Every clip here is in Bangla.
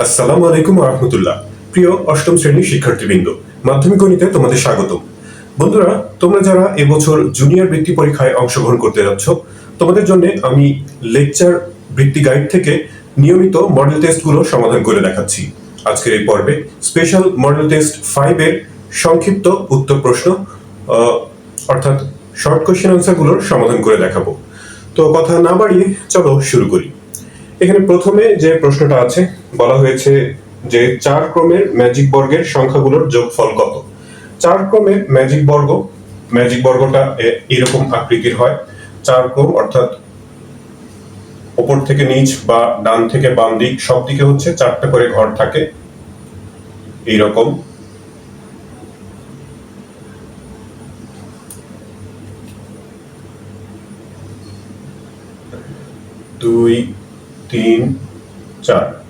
আসসালামু আলাইকুম রহমতুল্লাহ। প্রিয় অষ্টম শ্রেণির শিক্ষার্থীবৃন্দ, মাধ্যমিক গণিতে তোমাদের স্বাগতম। বন্ধুরা, তোমরা যারা এবছর জুনিয়র বৃত্তি পরীক্ষায় অংশগ্রহণ করতে যাচ্ছ, তোমাদের জন্য আমি লেকচার বৃত্তি গাইড থেকে নিয়মিত মডেল টেস্টগুলো সমাধান করে দেখাচ্ছি। আজকের এই পর্বে স্পেশাল মডেল টেস্ট ফাইভের সংক্ষিপ্ত উত্তর প্রশ্ন অর্থাৎ শর্ট কোশ্চেন আনসারগুলোর সমাধান করে দেখাবো। তো কথা না বাড়িয়ে চলো শুরু করি। এখানে প্রথমে যে প্রশ্নটা আছে বলা হয়েছে যে চার ক্রমের ম্যাজিক বর্গের সংখ্যাগুলোর যোগফল কত? চার ক্রমের ম্যাজিক বর্গ ম্যাজিক বর্গটা এরকম আকৃতির হয়। চার ক্রম অর্থাৎ ওপর থেকে নিচ বা ডান থেকে বাম দিক, সব দিকে হচ্ছে চারটা করে ঘর থাকে। এইরকম। দুই, তিন, চার।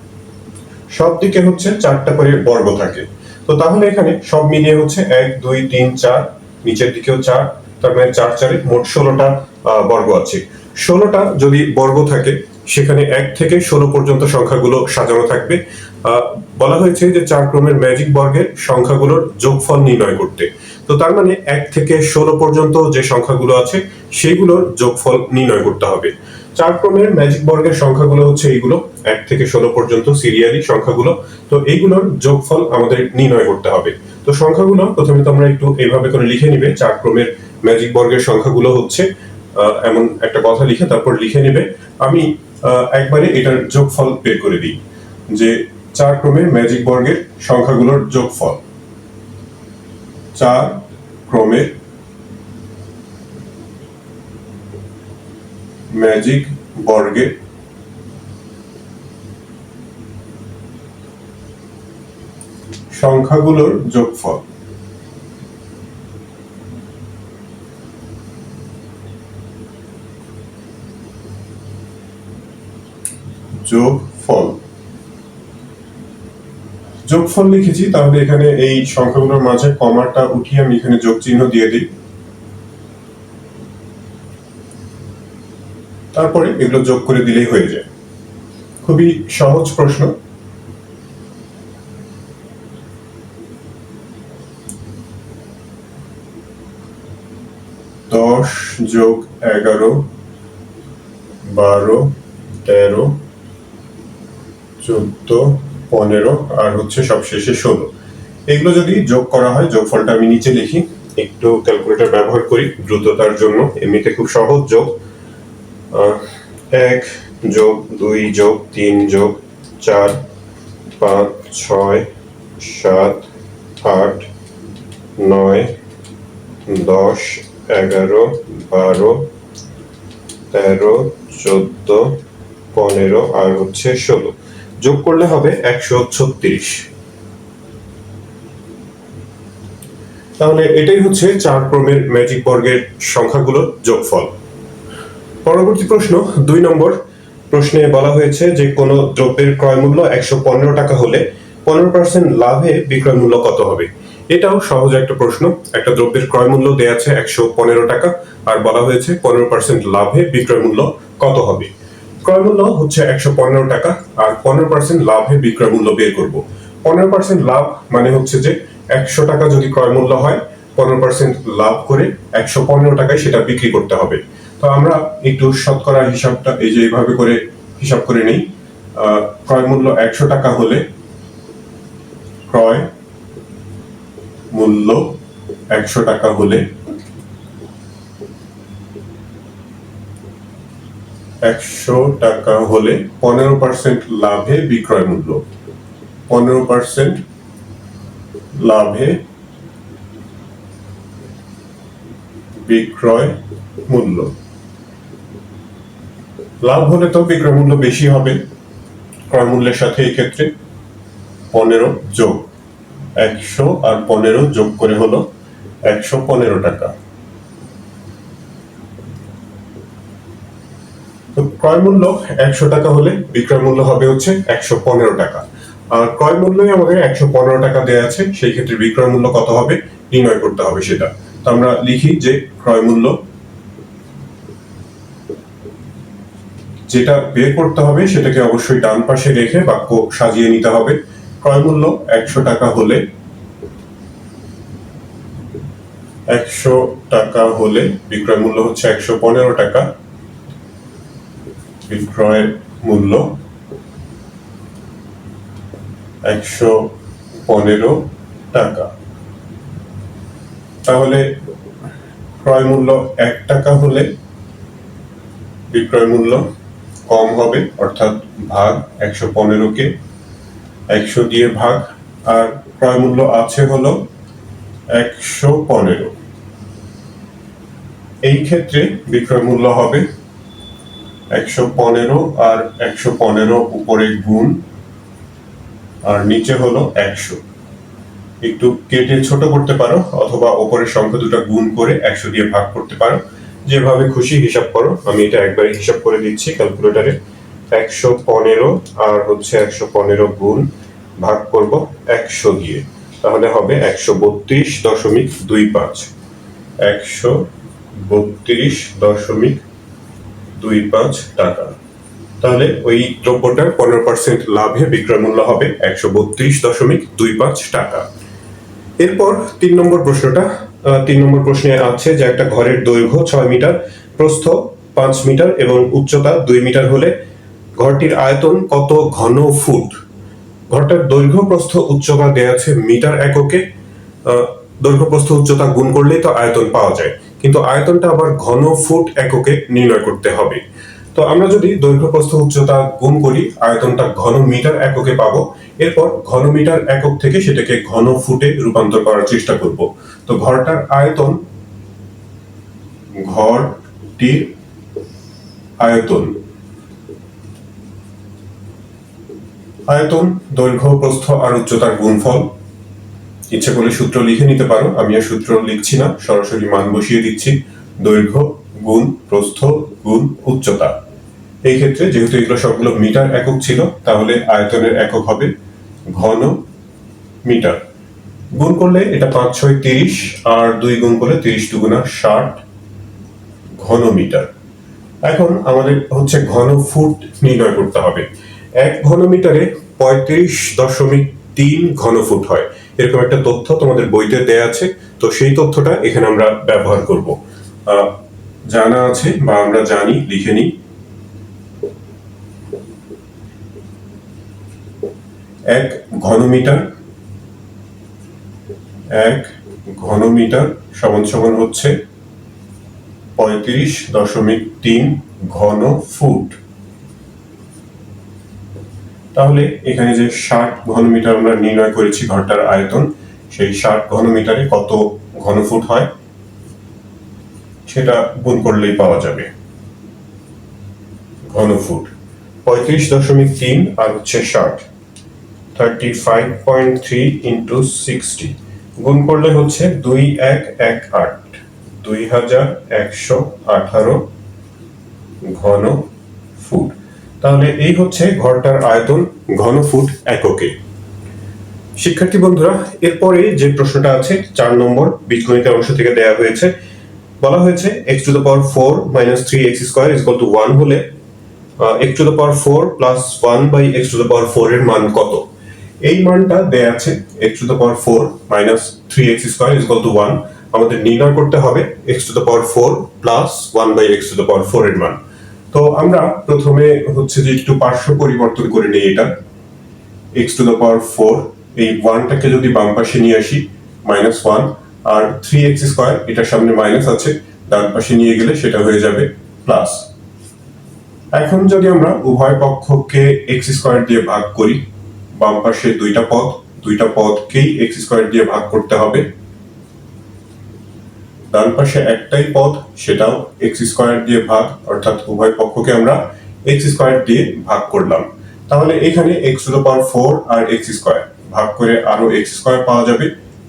সব দিকে হচ্ছে চারটা করে বর্গ থাকে। তো তাহলে এখানে সব মিলিয়ে হচ্ছে এক, দুই, তিন, চার, নিচের দিকেও চার, তার মানে চার, চারে মোট ষোলোটা বর্গ আছে। ষোলোটা যদি বর্গ থাকে, সেখানে এক থেকে ষোলো পর্যন্ত সংখ্যাগুলো সাজানো থাকবে। বলা হয়েছে যে চার ক্রমের ম্যাজিক বর্গের সংখ্যাগুলোর যোগফল নির্ণয় করতে। তো তার মানে এক থেকে ষোলো পর্যন্ত যে সংখ্যাগুলো আছে সেগুলোর যোগফল নির্ণয় করতে হবে। চার ক্রমের ম্যাজিক বর্গের সংখ্যাগুলো হচ্ছে এইগুলো। এক থেকে ষোলো পর্যন্ত সিরিয়ালি সংখ্যাগুলো। তো এইগুলোর যোগফল আমাদের নির্ণয় করতে হবে। তো সংখ্যাগুলো প্রথমে তোমরা একটু এইভাবে করে লিখে নিবে। চার ক্রমের ম্যাজিক বর্গের সংখ্যাগুলো হচ্ছে এমন একটা কথা লিখে তারপর লিখে নেবে। আমি একবারে এটার যোগফল বের করে দিই, যে চার ক্রমের ম্যাজিক বর্গের সংখ্যাগুলোর যোগফল। চার ক্রমের ম্যাজিক বর্গের সংখ্যাগুলোর যোগফল। যোগফল। যোগফল লিখেছি, তাহলে এখানে এই সংখ্যাগুলোর মাঝে কমাটা উঠিয়ে আমি এখানে যোগ চিহ্ন দিয়ে দিই। তারপরে এগুলো যোগ করে দিলেই হয়ে যায়। খুবই সহজ প্রশ্ন। দশ যোগ এগারো, বারো, তেরো, চোদ্দ, পনেরো, আর হচ্ছে সবশেষে ষোলো। এগুলো যদি যোগ করা হয়, যোগফলটা আমি নিচে লিখি। একটু ক্যালকুলেটর ব্যবহার করি দ্রুততার জন্য। এমনিতে খুব সহজ যোগ। এক যোগ দুই যোগ তিন যোগ চার, পাঁচ, ছয়, সাত, আট, নয়, দশ, এগারো, বারো, তেরো, চোদ্দ, পনেরো আর হচ্ছে ষোলো। যোগ করলে হবে একশো ছত্রিশ। তাহলে এটাই হচ্ছে চার ক্রমের ম্যাজিক বর্গের সংখ্যাগুলোর যোগফল। পরবর্তী প্রশ্ন, দুই নম্বর প্রশ্নে বলা হয়েছে যে কোনো দ্রব্যের ক্রয় মূল্য একশো পনেরো টাকা হলে পনেরো পার্সেন্ট লাভে বিক্রয় মূল্য কত হবে? এটাও সহজ একটা প্রশ্ন। একটা দ্রব্যের ক্রয় মূল্য দেয়া আছে একশো পনেরো টাকা আর বলা হয়েছে পনেরো পার্সেন্ট লাভে বিক্রয় মূল্য কত হবে? ক্রয় মূল্য হচ্ছে একশো পনেরো টাকা আর পনেরো পার্সেন্ট লাভে বিক্রয় মূল্য বের করব। পনেরো পার্সেন্ট লাভ মানে হচ্ছে যে একশো টাকা যদি ক্রয় মূল্য হয়, পনেরো পার্সেন্ট লাভ করে একশো পনেরো টাকায় সেটা বিক্রি করতে হবে। তো আমরা একটু শতকরা হিসাবটা এই যে এইভাবে করে হিসাব করে নেই। ক্রয় মূল্য একশো টাকা হলে ক্রয় মূল্য একশো টাকা হলে একশো টাকা হলে পনেরো পার্সেন্ট লাভে বিক্রয় মূল্য। পনেরো পার্সেন্ট লাভে বিক্রয় মূল্য। লাভ হলে তো বিক্রয় মূল্য বেশি হবে, ক্রয় মূল্যের সাথে এই ক্ষেত্রে পনেরো যোগ একশো আর পনেরো যোগ করে হলো একশো পনেরো টাকা। তো ক্রয় মূল্য একশো টাকা হলে বিক্রয় মূল্য হবে হচ্ছে একশো পনেরো টাকা। আর ক্রয় মূল্যই আমাদের একশো পনেরো টাকা দেওয়া আছে, সেই ক্ষেত্রে বিক্রয় মূল্য কত হবে? নির্ণয় করতে হবে সেটা। তো আমরা লিখি যে ক্রয় মূল্য যেটা বের করতে হবে সেটাকে অবশ্যই ডান পাশে রেখে বাক্য সাজিয়ে নিতে হবে। ক্রয় মূল্য একশো টাকা হলে, একশো টাকা হলে বিক্রয় মূল্য হচ্ছে একশো পনেরো টাকা। বিক্রয় মূল্য একশো পনেরো টাকা। তাহলে ক্রয় মূল্য এক টাকা হলে বিক্রয় মূল্য কম হবে, অর্থাৎ ভাগ একশো পনেরোকে একশো দিয়ে ভাগ, আর ক্রয় মূল্য আছে হলো একশো পনেরো। এই ক্ষেত্রে বিক্রয় মূল্য হবে একশো পনেরো আর একশো পনেরো উপরে গুণ, আর নিচে হলো একশো। একটু কেটে ছোট করতে পারো, অথবা ওপরের সংখ্যা দুটো গুণ করে একশো দিয়ে ভাগ করতে পারো। যেভাবে খুশি হিসাব করো, আমি এটা একবারে হিসাব করে দিচ্ছি ক্যালকুলেটারে একশো পনেরো আর হচ্ছে একশো পনেরো গুণ ভাগ করব একশো দিয়ে। তাহলে হবে একশো বত্রিশ দশমিক দুই পাঁচ। একশো বত্রিশ দশমিক দুই পাঁচ টাকা। তাহলে ওই দ্রব্যটার পনেরো পার্সেন্ট লাভে বিক্রয় মূল্য হবে একশো বত্রিশ দশমিক দুই পাঁচ টাকা। এরপর তিন নম্বর প্রশ্নটা তিন নম্বর প্রশ্নে আছে যে একটা ঘরের দৈর্ঘ্য ছয় মিটার, প্রস্থ পাঁচ মিটার এবং উচ্চতা দুই মিটার হলে ঘরটির আয়তন কত ঘন ফুট? ঘরটার দৈর্ঘ্য, প্রস্থ, উচ্চতা দেয়া আছে মিটার এককে। দৈর্ঘ্য, প্রস্থ, উচ্চতা গুণ করলেই তো আয়তন পাওয়া যায়। কিন্তু আয়তনটা আবার ঘন ফুট এককে নির্ণয় করতে হবে। তো আমরা যদি দৈর্ঘ্য প্রস্থ উচ্চতা গুণ করি, আয়তনটা ঘন মিটার এককে পাবো। এরপর ঘন মিটার একক থেকে সেটাকে ঘন ফুটে রূপান্তর করার চেষ্টা করব। তো ঘরটার আয়তন, ঘরটির আয়তন আয়তন দৈর্ঘ্য প্রস্থ আর উচ্চতার গুণফল। ইচ্ছে করলে সূত্র লিখে নিতে পারো। আমি আর সূত্র লিখছি না, সরাসরি মান বসিয়ে দিচ্ছি। দৈর্ঘ্য গুণ প্রস্থ গুণ উচ্চতা। এই ক্ষেত্রে যেহেতু এগুলো সবগুলো মিটার একক ছিল, তাহলে আয়তনের একক হবে ঘন মিটার। গুণ করলে এটা পাঁচ, ছয়, তিরিশ, আর দুই গুণ করলে তিরিশ দুগুণা ষাট ঘন মিটার। এখন আমাদের হচ্ছে ঘন ফুট নির্ণয় করতে হবে। এক ঘন মিটারে পঁয়ত্রিশ দশমিক তিন ঘন ফুট হয়। এরকম একটা তথ্য তোমাদের বইতে দেয়া আছে, তো সেই তথ্যটা এখানে আমরা ব্যবহার করব। জানা আছে বা আমরা জানি, লিখে নিই। এক ঘনমিটার এক ঘনমিটার সমান সমান হচ্ছে পঁয়ত্রিশ দশমিক তিন ঘন ফুট। তাহলে এখানে যে ষাট ঘনমিটার আমরা নির্ণয় করেছি ঘরটার আয়তন, সেই ষাট ঘনমিটারে কত ঘনফুট হয়? সেটা গুণ করলেই পাওয়া যাবে। ঘনফুট। পঁয়ত্রিশ দশমিক তিন আর হচ্ছে ষাট। Thirty five point three into sixty গুণ করলে হচ্ছে দুই এক এক আট। দুই হাজার একশো আঠারো ঘন ফুট। তাহলে এই হচ্ছে ঘরটার আয়তন ঘন ফুট এককে। শিক্ষার্থী বন্ধুরা, এরপরে যে প্রশ্নটা আছে, চার নম্বর বীজগণিতের অংশ থেকে দেয়া হয়েছে, বলা হয়েছে x to the power four minus three x square is to one হলে x to the power four plus one by x to the power four এর মান কত? এই মানটা দেয়া আছে x to the power four minus three x square is to one আমাদের নির্ণয় করতে হবে x to the power four plus one by x to the power four এর মান। তো আমরা প্রথমে হচ্ছে যে একটু পার্শ্ব পরিবর্তন করে নিই এটা। X to the power four এই ওয়ানটাকে যদি বাম পাশে নিয়ে আসি মাইনাস ওয়ান আর থ্রি এক্স স্কোয়ার এটার সামনে মাইনাস আছে, ডান পাশে নিয়ে গেলে সেটা হয়ে যাবে প্লাস এখন যদি আমরা উভয় পক্ষকে এক্স স্কোয়ার দিয়ে ভাগ করি বাম পাশে দুইটা পদ, দুইটা পদকেই এক্স স্কোয়ার দিয়ে ভাগ করতে হবে। ডান পাশে একটাই পদ, সেটাও এক্স স্কোয়ার দিয়ে ভাগ, অর্থাৎ উভয় পক্ষকে আমরা এক্স স্কোয়ার দিয়ে ভাগ করলাম। তাহলে এখানে x to the power four R x square ভাগ করে আরও এক্স স্কোয়ার পাওয়া যাবে।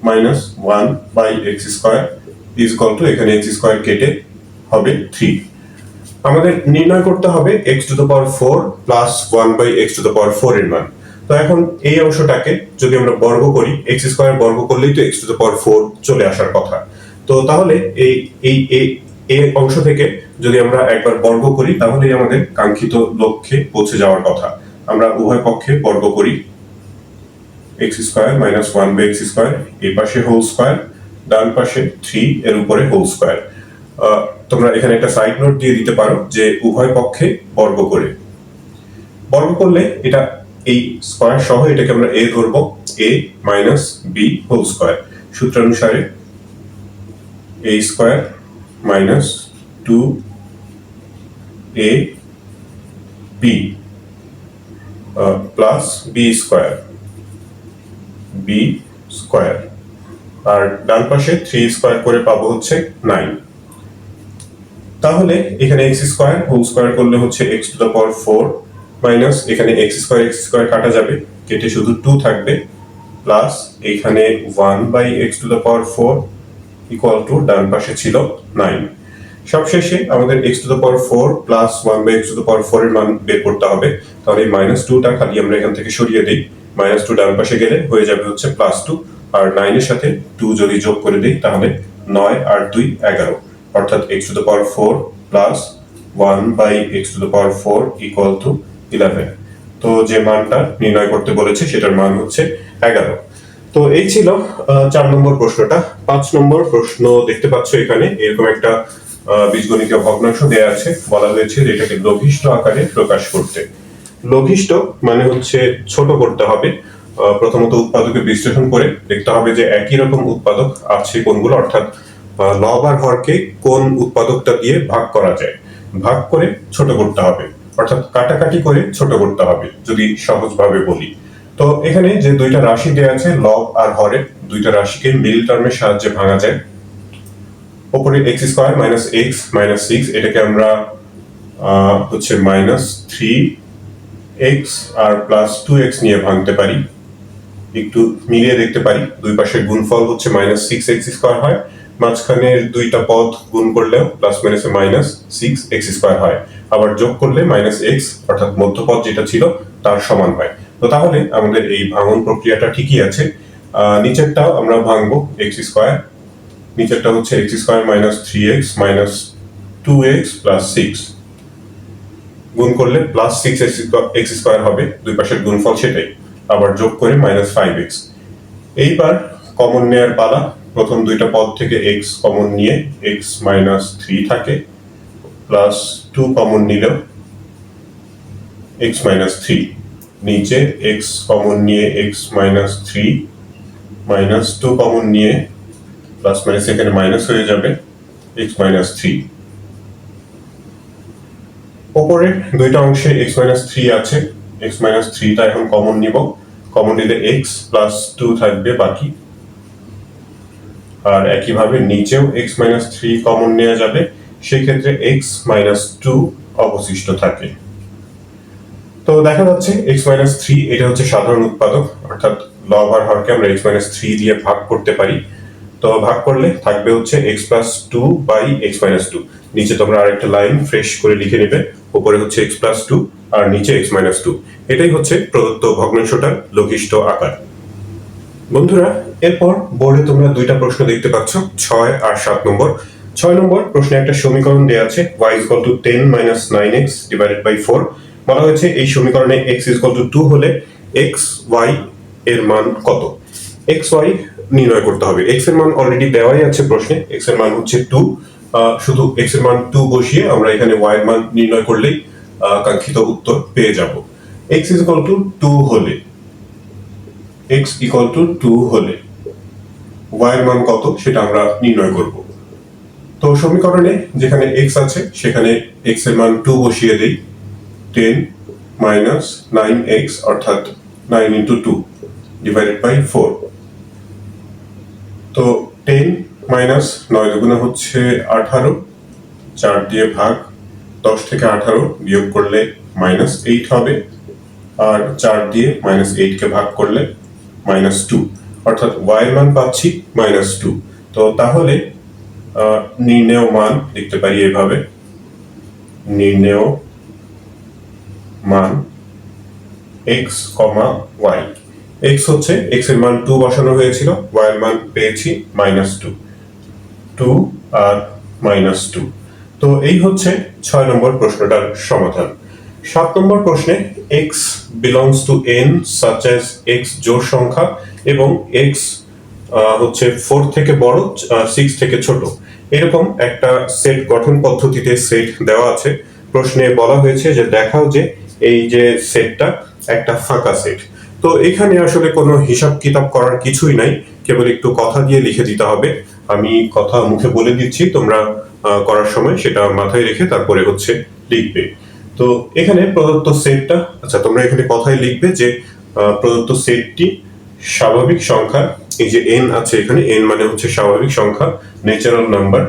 Minus one by x square is to এখানে এক্স স্কোয়ার কেটে হবে থ্রি আমাদের নির্ণয় করতে হবে x to the power four plus one by x to the power four এর মান। তো এখন এই অংশটাকে যদি আমরা বর্গ করি এক্স স্কোয়ার বর্গ করলেই তো x to the power four চলে আসার কথা। তো তাহলে এই এই এই অংশ থেকে যদি আমরা একবার বর্গ করি, তাহলেই আমাদের কাঙ্ক্ষিত লক্ষ্যে পৌঁছে যাওয়ার কথা। আমরা উভয় পক্ষে বর্গ করি। X square minus one by x square এই পাশে হোল স্কোয়ার ডান পাশে থ্রি এর উপরে হোল স্কোয়ার তোমরা এখানে একটা সাইড নোট দিয়ে দিতে পারো যে উভয় পক্ষে বর্গ করে। বর্গ করলে এটা এই স্কোয়ার সহ এটাকে আমরা এ ধরবো A minus B whole square সূত্রানুসারে A square minus two A B plus B square B square আর ডান পাশে থ্রি স্কোয়ার করে পাবো হচ্ছে নাইন তাহলে এখানে এক্স স্কোয়ার হোল স্কোয়ার করলে হচ্ছে x to the power four minus এখানে এক্স স্কোয়ার এক্স স্কোয়ার কাটা যাবে, কেটে শুধু টু থাকবে প্লাস এখানে one by x to the power four equal to ডান পাশে ছিল নাইন সবশেষে আমাদের x to the power four plus one by x to the power four এর মান বের করতে হবে, তাহলে মাইনাস টুটা খালি আমরা এখান থেকে সরিয়ে দিই। মাইনাস টু ডান পাশে গেলে হয়ে যাবে হচ্ছে প্লাস টু আর নাইনের সাথে টু যদি যোগ করে দিই, তাহলে নয় আর দুই এগারো। অর্থাৎ x to the power four plus one by x to the power four equal to eleven তো যে মানটা নির্ণয় করতে বলেছে, সেটার মান হচ্ছে এগারো। তো এই ছিল চার নম্বর প্রশ্নটা। পাঁচ নম্বর প্রশ্ন দেখতে পাচ্ছ এখানে, এরকম একটা বীজগণিতীয় ভগ্নাংশ দেওয়া আছে। বলা হয়েছে যে এটাকে লঘিষ্ঠ আকারে প্রকাশ করতে। লঘিষ্ঠ মানে হচ্ছে ছোট করতে হবে। প্রথমত উৎপাদকে বিশ্লেষণ করে দেখতে হবে যে একই রকম উৎপাদক আছে কোনগুলো, অর্থাৎ লব আর হরকে কোন উৎপাদকটা দিয়ে ভাগ করা যায়। ভাগ করে ছোট করতে হবে। অর্থাৎ কাটাকাটি করে ছোট করতে হবে, যদি সহজভাবে বলি। তো এখানে যে দুইটা রাশি দেওয়া আছে লব আর হরে, দুইটা রাশিকে মিল টার্মের সাহায্যে ভাঙা যায়। ওপরে x square minus x minus six এটাকে আমরা হচ্ছে মাইনাস থ্রি এক্স আর প্লাস টু এক্স নিয়ে ভাঙতে পারি। একটু মিলিয়ে দেখতে পারি, দুই পাশের গুণফল হচ্ছে মাইনাস সিক্স এক্স স্কোয়ার হয়। মাঝখানের দুইটা পদ গুণ করলেও প্লাস মাইনাসে মাইনাস সিক্স এক্স স্কোয়ার হয়। আবার যোগ করলে মাইনাস এক্স অর্থাৎ মধ্যপদ যেটা ছিল, তার সমান হয়। তো তাহলে আমাদের এই ভাঙন প্রক্রিয়াটা ঠিকই আছে। নিচেরটাও আমরা ভাঙবো এক্স স্কোয়ার নিচেরটা হচ্ছে x square minus three x minus two x plus six গুণ করলে প্লাস সিক্স এক্স স্কোয়ার হবে, দুই পাশের গুণফল সেটাই। আবার যোগ করে মাইনাস ফাইভ এক্স এইবার কমন নেয়ার পালা। প্রথম দুইটা পদ থেকে এক্স কমন নিয়ে এক্স মাইনাস থ্রি থাকে প্লাস টু কমন নিলেও এক্স মাইনাস থ্রি নিচে এক্স কমন নিয়ে x minus three minus two common নিয়ে প্লাস মাইনাস এখানে মাইনাস হয়ে যাবে এক্স মাইনাস থ্রি ওপরে দুইটা অংশে এক্স মাইনাস থ্রি আছে এক্স মাইনাস থ্রিটা এখন কমন নিব। কমন নিলে এক্স প্লাস টু থাকবে বাকি। আর একইভাবে নিচেও এক্স মাইনাস থ্রি কমন নেওয়া যাবে, সেক্ষেত্রে এক্স মাইনাস টু অবশিষ্ট থাকে। তো দেখা যাচ্ছে এক্স মাইনাস থ্রি এটা হচ্ছে সাধারণ উৎপাদক, অর্থাৎ লব আর হরকে আমরা এক্স মাইনাস থ্রি দিয়ে ভাগ করতে পারি। তো ভাগ করলে থাকবে হচ্ছে x plus two by x minus two নিচে তোমরা আরেকটা লাইন ফ্রেশ করে লিখে নেবে, উপরে হচ্ছে এক্স প্লাস টু আর নিচে এক্স মাইনাস টু এটাই হচ্ছে প্রদত্ত ভগ্নাংশটার লঘিষ্ঠ আকার। বন্ধুরা, এরপর বোর্ডে তোমরা দুইটা প্রশ্ন দেখতে পাচ্ছ, ছয় আর সাত নম্বর। ছয় নম্বর প্রশ্নে একটা সমীকরণ দেওয়া আছে, y equal to ten minus nine x divided by four বলা হয়েছে এই সমীকরণে x ইকুয়াল টু টু হলে x, y এর মান কত? x, y নির্ণয় করতে হবে। x এর মান অলরেডি দেওয়াই আছে প্রশ্নে, x এর মান হচ্ছে টু শুধু x এর মান টু বসিয়ে আমরা এখানে y এর মান নির্ণয় করলেই কাঙ্ক্ষিত উত্তর পেয়ে যাব। x ইকুয়াল টু টু হলে x ইকুয়াল টু টু হলে y এর মান কত সেটা আমরা নির্ণয় করব। তো সমীকরণে যেখানে x আছে সেখানে x এর মান টু বসিয়ে দেই। টেন মাইনাস নাইন এক্স অর্থাৎ nine into two divided by four তো টেন মাইনাস নয় দুগুণে হচ্ছে আঠারো, চার দিয়ে ভাগ, দশ থেকে আঠারো বিয়োগ করলে মাইনাস এইট হবে। আর চার দিয়ে মাইনাস এইটকে ভাগ করলে মাইনাস টু অর্থাৎ ওয়াই মান পাচ্ছি মাইনাস টু তো তাহলে নির্ণেয় মান লিখতে পারি এভাবে। নির্ণেয় মান এক্স কমা ওয়াই এক্স হচ্ছে এক্সের মান টু বসানো হয়েছিল ওয়াই এর মান পেয়েছি মাইনাস টু টু আর মাইনাস টু তো এই হচ্ছে ছয় নম্বর প্রশ্নটার সমাধান। সাত নম্বর প্রশ্নে x belongs to N such as x জোড় সংখ্যা এবং এক্স হচ্ছে ফোর থেকে বড় সিক্স থেকে ছোট। এরকম একটা সেট গঠন পদ্ধতিতে সেট দেওয়া আছে। প্রশ্নে বলা হয়েছে যে দেখাও যে এই যে সেটটা একটা ফাঁকা সেট তো এখানে আসলে কোনো হিসাব কিতাব করার কিছুই নাই। কেবল একটু কথা দিয়ে লিখে দিতে হবে। আমি কথা মুখে বলে দিচ্ছি, তোমরা করার সময় সেটা মাথায় রেখে তারপরে হচ্ছে লিখবে। তো এখানে প্রদত্ত সেটটা আচ্ছা তোমরা এখানে কথায় লিখবে যে প্রদত্ত সেটটি স্বাভাবিক সংখ্যা, এই যে এন আছে এখানে এন মানে হচ্ছে স্বাভাবিক সংখ্যা ন্যাচারাল নাম্বার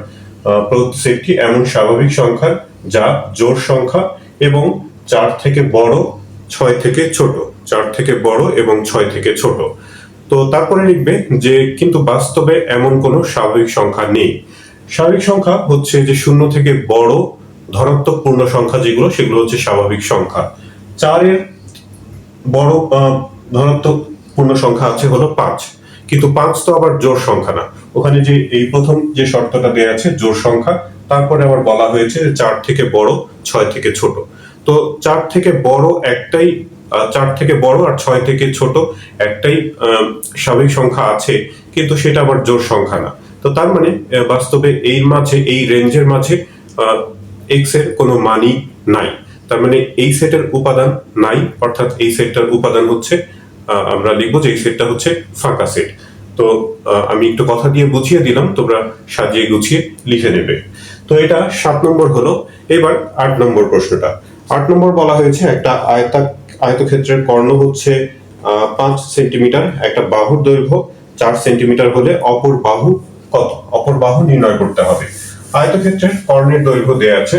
প্রদত্ত সেটটি এমন স্বাভাবিক সংখ্যা যা জোর সংখ্যা এবং চার থেকে বড়, ছয় থেকে ছোট, চার থেকে বড় এবং ছয় থেকে ছোট। তো তারপরে লিখবে যে, কিন্তু বাস্তবে এমন কোনো স্বাভাবিক সংখ্যা নেই। স্বাভাবিক সংখ্যা হচ্ছে যে শূন্য থেকে বড় ধনাত্মক পূর্ণ সংখ্যা যেগুলো, সেগুলো হচ্ছে স্বাভাবিক সংখ্যা। চারের বড় ধনাত্মক পূর্ণ সংখ্যা আছে হলো পাঁচ। কিন্তু পাঁচ তো আবার জোর সংখ্যা না। ওখানে যে, এই প্রথম যে শর্তটা দেওয়া আছে জোর সংখ্যা, তারপরে আবার বলা হয়েছে চার থেকে বড়, ছয় থেকে ছোট। তো চার থেকে বড় একটাই চার থেকে বড় আর ছয় থেকে ছোট একটাই স্বাভাবিক সংখ্যা আছে, কিন্তু সেটা আবার জোর সংখ্যা না। তো তার মানে বাস্তবে এই মাঝে, এই রেঞ্জের মাঝে এক্সের কোনো মানই নাই। তার মানে এই সেটের উপাদান নাই, অর্থাৎ এই সেটটার উপাদান হচ্ছে আমরা লিখব যে এই সেটটা হচ্ছে ফাঁকা সেট। তো আমি একটু কথা দিয়ে বুঝিয়ে দিলাম, তোমরা সাজিয়ে গুছিয়ে লিখে নেবে। তো এটা সাত নম্বর হলো, এবার আট নম্বর প্রশ্নটা। আট নম্বর বলা হয়েছে, একটা আয়তা, আয়তক্ষেত্রের কর্ণ হচ্ছে পাঁচ সেন্টিমিটার, একটা বাহুর দৈর্ঘ্য চার সেন্টিমিটার হলে অপর বাহু কত? অপর বাহু নির্ণয় করতে হবে। আয়তক্ষেত্রের কর্ণের দৈর্ঘ্য দেয়া আছে।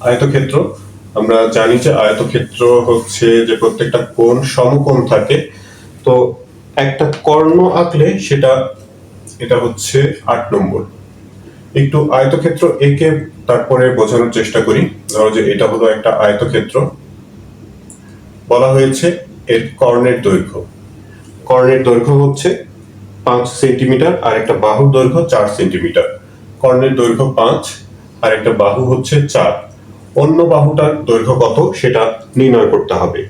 আয়তক্ষেত্র, আমরা জানি যে আয়তক্ষেত্র হচ্ছে যে প্রত্যেকটা কোণ সমকোণ থাকে। তো একটা কর্ণ আঁকলে সেটা, এটা হচ্ছে আট নম্বর। একটু আয়তক্ষেত্র একে তারপরে বোঝানোর চেষ্টা করি। ধরো যে এটা হলো একটা আয়তক্ষেত্র। বলা হয়েছে এর কর্ণের দৈর্ঘ্য। কর্ণের দৈর্ঘ্য হচ্ছে পাঁচ সেন্টিমিটার আর একটা বাহুর দৈর্ঘ্য চার সেন্টিমিটার। কর্ণের দৈর্ঘ্য পাঁচ আর একটা বাহু হচ্ছে চার। অন্য বাহুটার দৈর্ঘ্য কত সেটা নির্ণয় করতে হবে।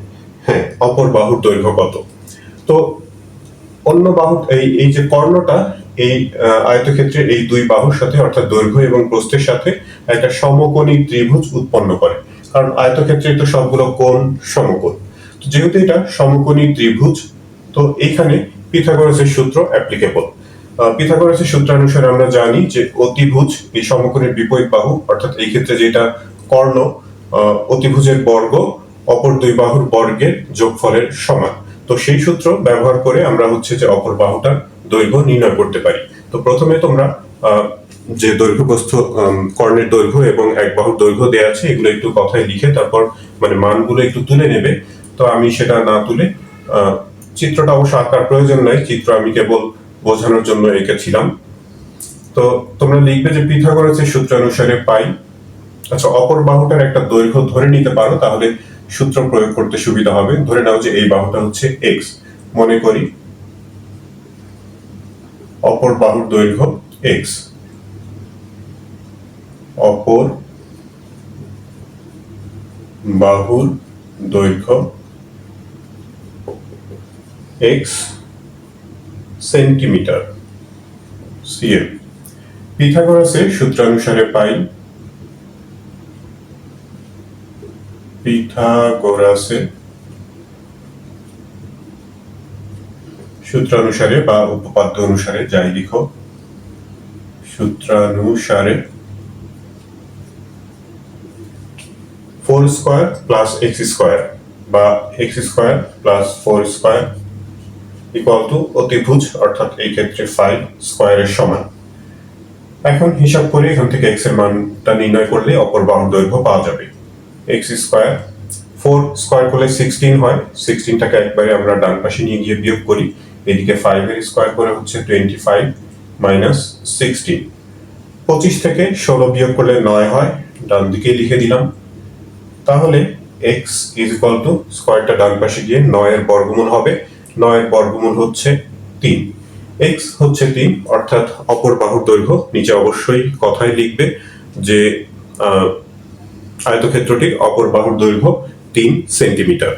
হ্যাঁ অপর বাহুর দৈর্ঘ্য কত? তো অন্য বাহু এই এই যে কর্ণটা এই আহ, আয়তক্ষেত্রের এই দুই বাহুর সাথে অর্থাৎ দৈর্ঘ্য এবং প্রস্থের সাথে একটা সমকোণী ত্রিভুজ উৎপন্ন করে। কারণ আয়তক্ষেত্রে তো সবগুলো কোণ সমকোণ। তো যেহেতু এটা সমকোণী ত্রিভুজ তো এইখানে পিথাগোরাসের সূত্র অ্যাপ্লিকেবল পিথাগোরাসের সূত্রানুসারে আমরা জানি যে অতিভুজ এই সমকোণের বিপরীত বাহু অর্থাৎ এই ক্ষেত্রে যেটা কর্ণ অতিভুজের বর্গ অপর দুই বাহুর বর্গের যোগফলের সমান। তো সেই সূত্র ব্যবহার করে আমরা হচ্ছে যে অপর বাহুটার দৈর্ঘ্য নির্ণয় করতে পারি। তো প্রথমে তোমরা যে দৈর্ঘ্য প্রস্থ আম, কর্ণের দৈর্ঘ্য এবং এক বাহুর দৈর্ঘ্য দেওয়া আছে এগুলো একটু কথায় লিখে তারপর মানে মানগুলো একটু তুলে নেবে। তো আমি সেটা না তুলে চিত্রটা অবশ্য আঁকার প্রয়োজন নাই চিত্র আমি কেবল বোঝানোর জন্য এঁকেছিলাম। তো তোমরা লিখবে যে পিথাগোরাসের সূত্রানুসারে পাই। আচ্ছা অপর বাহুটার একটা দৈর্ঘ্য ধরে নিতে পারো, তাহলে সূত্র প্রয়োগ করতে সুবিধা হবে। ধরে নাও যে এই বাহুটা হচ্ছে এক্স মনে করি অপর বাহুর দৈর্ঘ্য এক্স অপর বাহুর দৈর্ঘ্য এক্স সেন্টিমিটার সিএম পিথাগোরাসের সূত্রানুসারে পাই পিথাগোরাসের সূত্রানুসারে বা উপপাদ্য অনুসারে যাই লিখো, সূত্রানুসারে four square plus x square বা x square plus four square equal to অতিভুজ, অর্থাৎ এই ক্ষেত্রে ফাইভ স্কোয়ারের সমান। এখন হিসাব করে এখান থেকে এক্সের মানটা নির্ণয় করলে অপর বাহুর দৈর্ঘ্য পাওয়া যাবে। এক্স স্কোয়ার ফোর স্কোয়ার করলে সিক্সটিন হয়। সিক্সটিনটাকে একবারে আমরা ডান পাশে নিয়ে গিয়ে বিয়োগ করি। এদিকে ফাইভ এর স্কোয়ার করে হচ্ছে টোয়েন্টি ফাইভ মাইনাস সিক্সটিন পঁচিশ থেকে ষোলো বিয়োগ করলে নয় হয়। ডান দিকে লিখে দিলাম। তাহলে এক্স ইজ ইকুয়াল টু স্কোয়ারটা ডান পাশে গিয়ে নয়ের বর্গমূল হবে। নয়ের বর্গমূল হচ্ছে তিন। এক্স হচ্ছে তিন অর্থাৎ অপর বাহুর দৈর্ঘ্য। নিচে অবশ্যই কথায় লিখবে যে আহ, আয়তক্ষেত্রটির অপর বাহুর দৈর্ঘ্য তিন সেন্টিমিটার।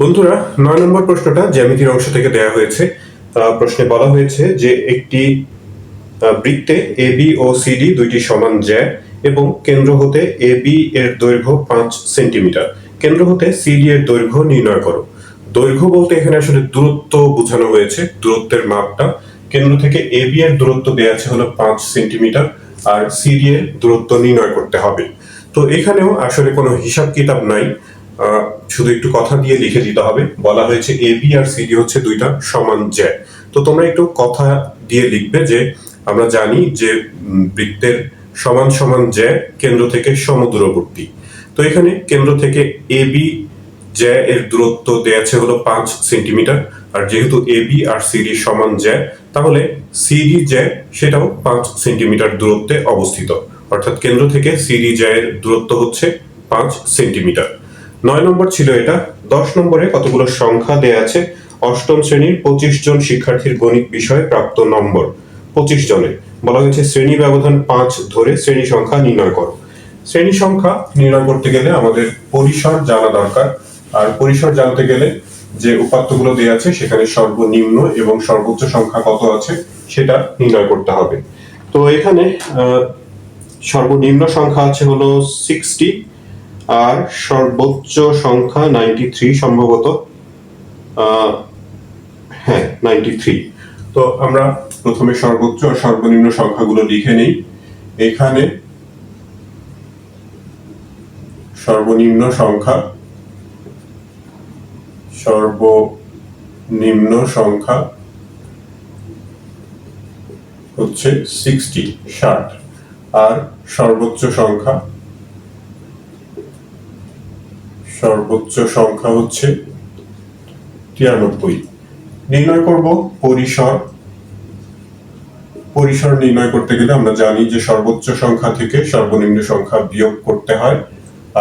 বন্ধুরা নয় নম্বর প্রশ্নটা জ্যামিতির অংশ থেকে দেয়া হয়েছে। প্রশ্নে বলা হয়েছে যে একটি বৃত্তে এ বি ও সিডি দুইটি সমান জ্যা এবং কেন্দ্র হতে এ বি এর দৈর্ঘ্য পাঁচ সেন্টিমিটার। কেন্দ্র হতে সিডি এর দৈর্ঘ্য নির্ণয় করো। দৈর্ঘ্য বলতে এখানে আসলে দূরত্ব বোঝানো হয়েছে, দূরত্বের মাপটা। কেন্দ্র থেকে এ বি এর দূরত্ব দেওয়া আছে হলো পাঁচ সেন্টিমিটার, আর সিডি এর দূরত্ব নির্ণয় করতে হবে। তো এখানেও আসলে কোনো হিসাব কিতাব নাই। শুধু একটু কথা দিয়ে লিখে দিতে হবে। বলা হয়েছে এ বি আর সিডি হচ্ছে দুইটা সমান জ্যা। তো তোমরা একটু কথা দিয়ে লিখবে যে, আমরা জানি যে বৃত্তের সমান সমান জ্যা কেন্দ্র থেকে সমদূরবর্তী। তো এখানে কেন্দ্র থেকে এ বি জ্যা এর দূরত্ব দেয়া আছে হলো পাঁচ সেন্টিমিটার। আর যেহেতু এ বি আর সিডি সমান জ্যা তাহলে সিডি জ্যা সেটাও পাঁচ সেন্টিমিটার দূরত্বে অবস্থিত। অর্থাৎ কেন্দ্র থেকে সিডি জ্যায়ের দূরত্ব হচ্ছে পাঁচ সেন্টিমিটার। নয় নম্বর ছিল এটা। দশ নম্বরে কতগুলো সংখ্যা দেয়া আছে? অষ্টম শ্রেণির পঁচিশ জন শিক্ষার্থীর গণিত বিষয়ে প্রাপ্ত নম্বর। পঁচিশ জনের। বলা হয়েছে শ্রেণি ব্যবধান পাঁচ ধরে শ্রেণি সংখ্যা নির্ণয় করো। শ্রেণি সংখ্যা নির্ণয় করতে গেলে আমাদের পরিসর জানা দরকার। আর পরিসর জানতে গেলে যে উপাত্তগুলো দেওয়া আছে, সেখানে সর্বনিম্ন এবং সর্বোচ্চ সংখ্যা কত আছে, সেটা নির্ণয় করতে হবে। তো এখানে সর্বনিম্ন সংখ্যা আছে হলো সিক্সটি আর সর্বোচ্চ সংখ্যা নাইনটি থ্রি সম্ভবত হ্যাঁ নাইনটি থ্রি তো আমরা প্রথমে সর্বোচ্চ আর সর্বনিম্ন সংখ্যাগুলো লিখে নিই। এখানে সর্বনিম্ন সংখ্যা সর্বনিম্ন সংখ্যা হচ্ছে সিক্সটি ষাট, আর সর্বোচ্চ সংখ্যা সর্বোচ্চ সংখ্যা হচ্ছে তিরানব্বই। নির্ণয় করব পরিসর। পরিসর নির্ণয় করতে গেলে আমরা জানি যে সর্বোচ্চ সংখ্যা থেকে সর্বনিম্ন সংখ্যা বিয়োগ করতে হয়,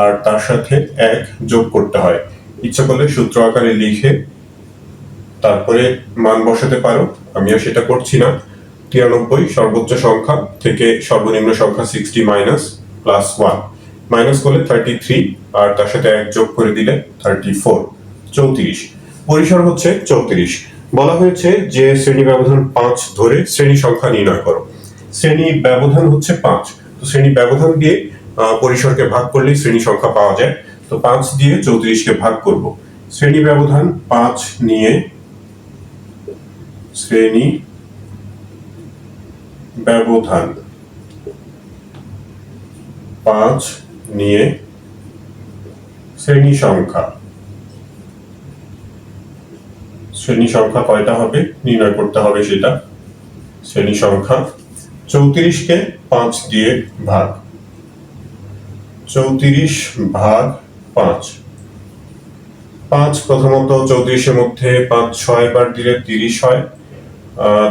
আর তার সাথে এক যোগ করতে হয়। ইচ্ছা করলে সূত্র আকারে লিখে তারপরে মান বসাতে পারো। আমি আর সেটা করছি না। তিরানব্বই, সর্বোচ্চ সংখ্যা থেকে সর্বনিম্ন সংখ্যা sixty minus plus one minus করলে থার্টি থ্রি আর তার সাথে এক যোগ করে দিলে থার্টি ফোর চৌত্রিশ। পরিসর হচ্ছে চৌত্রিশ। বলা হয়েছে যে শ্রেণি ব্যবধান পাঁচ ধরে শ্রেণি সংখ্যা নির্ণয় করো। শ্রেণি ব্যবধান হচ্ছে পাঁচ। তো শ্রেণি ব্যবধান দিয়ে পরিসরকে ভাগ করলেই শ্রেণি সংখ্যা পাওয়া যায়। তো পাঁচ দিয়ে চৌত্রিশকে ভাগ করব। শ্রেণি ব্যবধান পাঁচ নিয়ে শ্রেণি ব্যবধান পাঁচ নিয়ে শ্রেণি সংখ্যা। শ্রেণি সংখ্যা কয়টা হবে? নির্ণয় করতে হবে সেটা। শ্রেণি সংখ্যা চৌত্রিশকে পাঁচ দিয়ে ভাগ। চৌত্রিশ ভাগ পাঁচ। পাঁচ প্রথমত চৌত্রিশের মধ্যে পাঁচ ছয় বার দিলে তিরিশ হয়।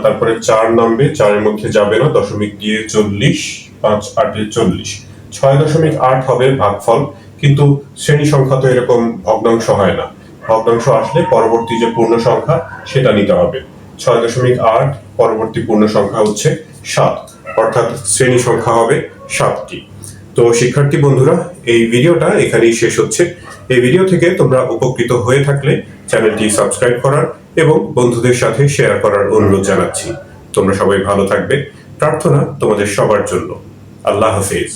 তারপরে চার নামবে, চারের মধ্যে যাবে না, দশমিক দিয়ে চল্লিশ, পাঁচ আটে চল্লিশ। ছয় দশমিক আট হবে ভাগফল, কিন্তু শ্রেণি সংখ্যা তো এরকম ভগ্নাংশ হয় না। ভগ্নাংশ আসলে পরবর্তী যে পূর্ণ সংখ্যা, সেটা নিতে হবে। ছয় দশমিক আট, পরবর্তী পূর্ণ সংখ্যা হচ্ছে সাত, অর্থাৎ শ্রেণি সংখ্যা হবে সাতটি। তো শিক্ষার্থী বন্ধুরা, এই ভিডিওটা এখানেই শেষ হচ্ছে। এই ভিডিও থেকে তোমরা উপকৃত হয়ে থাকলে চ্যানেলটি সাবস্ক্রাইব করার এবং বন্ধুদের সাথে শেয়ার করার অনুরোধ জানাচ্ছি। তোমরা সবাই ভালো থাকবে। প্রার্থনা তোমাদের সবার জন্য। আল্লাহ হাফেজ।